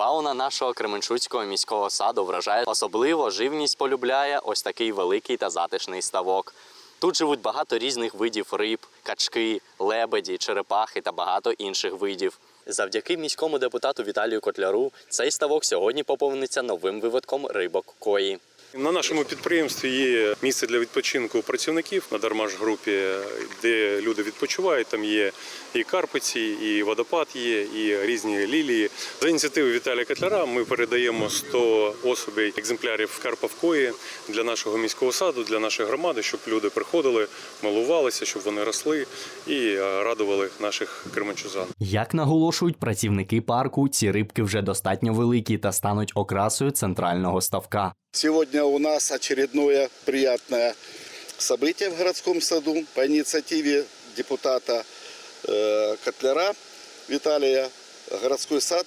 Фауна нашого Кременчуцького міського саду вражає. Особливо живність полюбляє ось такий великий та затишний ставок. Тут живуть багато різних видів риб, качки, лебеді, черепахи та багато інших видів. Завдяки міському депутату Віталію Котляру цей ставок сьогодні поповниться новим виводком рибок кої. На нашому підприємстві є місце для відпочинку працівників на Дармаш-групі, де люди відпочивають. Там є і карпиці, і водопад є, і різні лілії. За ініціативи Віталія Котляра ми передаємо 100 особей екземплярів карпавкої для нашого міського саду, для нашої громади, щоб люди приходили, милувалися, щоб вони росли і е, радували наших кременчужан. Як наголошують працівники парку, ці рибки вже достатньо великі та стануть окрасою центрального ставка. Сегодня у нас очередное приятное событие в городском саду по инициативе депутата э, Котляра Виталия. Городской сад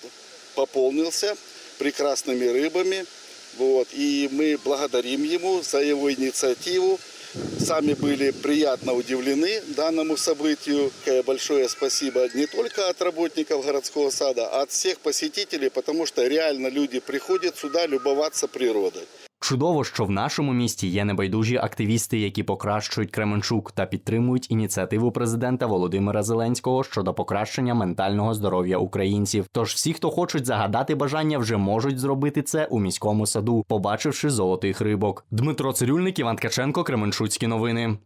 пополнился прекрасными рыбами. Вот, и мы благодарим ему за его инициативу. Сами были приятно удивлены данному событию. Большое спасибо не только от работников городского сада, а от всех посетителей, потому что реально люди приходят сюда любоваться природой. Чудово, що в нашому місті є небайдужі активісти, які покращують Кременчук та підтримують ініціативу президента Володимира Зеленського щодо покращення ментального здоров'я українців. Тож всі, хто хочуть загадати бажання, вже можуть зробити це у міському саду, побачивши золотих рибок. Дмитро Цирюльник, Іван Ткаченко, Кременчуцькі новини.